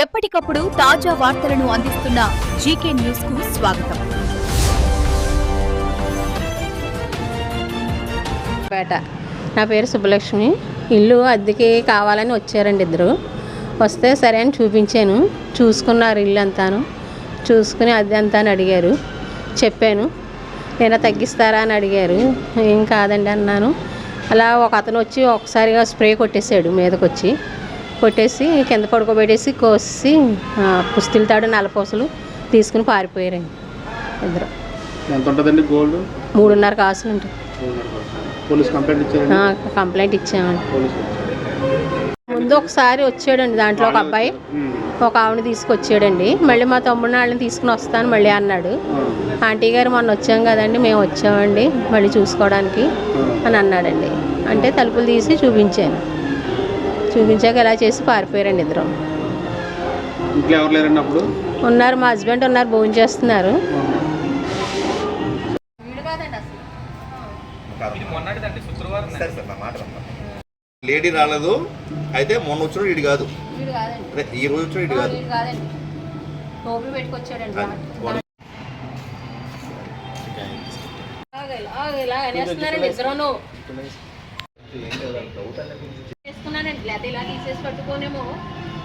ఎప్పటికప్పుడు తాజా వార్తలను అందిస్తున్న జీకే న్యూస్కు స్వాగతం. పేట. నా పేరు సుబ్బలక్ష్మి. ఇల్లు అద్దెకి కావాలని వచ్చారండి ఇద్దరు. వస్తే సరే అని చూపించాను. చూసుకున్నారు ఇల్లు అంతాను. చూసుకుని అద్దె అంతా అని అడిగారు. చెప్పాను. నేను తగ్గిస్తారా? అని అడిగారు. ఏం కాదండి అన్నాను. అలా ఒక అతను వచ్చి ఒకసారిగా స్ప్రే కొట్టేశాడు మీదకొచ్చి. కొట్టేసి కింద పడుకోబెట్టేసి కోసి పుస్తీల తాడు నలపూసలు తీసుకుని పారిపోయారండి ఇద్దరు. ఎంత ఉంటుందండి గోల్డ్? మూడున్నర కాసులు ఉంటాయి పోలీస్ కంప్లైంట్ ఇచ్చామండి. ముందు ఒకసారి వచ్చాడండి దాంట్లో ఒక అబ్బాయి. ఒక ఆవిడ తీసుకొచ్చాడండి. మళ్ళీ మా తమ్ముడిని వాళ్ళని తీసుకుని వస్తాను మళ్ళీ అన్నాడు. ఆంటీ గారు మొన్న వచ్చాం కదండి మేము వచ్చామండి మళ్ళీ చూసుకోవడానికి అని అన్నాడండి. అంటే తలుపులు తీసి చూపించాను. చూపించాక ఇలా చేసి పారిపోయారండి ఇద్దరు. ఉన్నారు మా హస్బెండ్ ఉన్నారు భోజనం చేస్తున్నారు. లేడీ రాలేదు అయితే మొన్న వచ్చిన ఇటు కాదు. ఈ రోజు వచ్చిన ఇటు కాదు. ఇలా అనేస్తున్నారండి ఇద్దరును. లేదా ఇలా తీసేసి పట్టుకోనేమో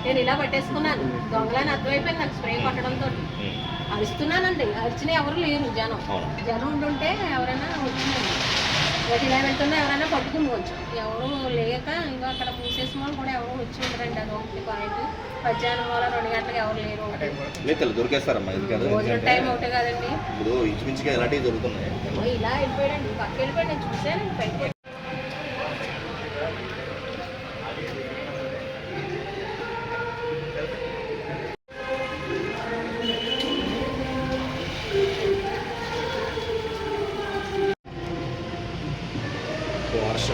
నేను ఇలా పట్టేసుకున్నాను. దొంగలని అర్థమైపోయింది నాకు స్ప్రే కొట్టడంతో అరుస్తున్నానండి. అరిచిన ఎవరు లేరు జనం. జనం ఉండుంటే ఎవరైనా వచ్చిందండి ఒకటి ఇలా వెళ్తున్నా ఎవరైనా పట్టుకుని కొంచెం ఎవరు లేక ఇంకా అక్కడ మూసేసిన వాళ్ళు కూడా ఎవరు వచ్చి ఉండరండి. అది ఒకటి పాయింట్. మధ్యాహ్నం వల్ల రెండు గంటలకు ఎవరు లేరు. దొరికేస్తారమ్మా భోజనం టైం ఒకటే కదండి. ఇప్పుడు ఇంచుమించుగా ఇలాంటివి దొరుకుతున్నాయి? ఇలా వెళ్ళిపోయాడండి. పక్క వెళ్ళిపోయాడు. నేను చూశాను బయట eu acho.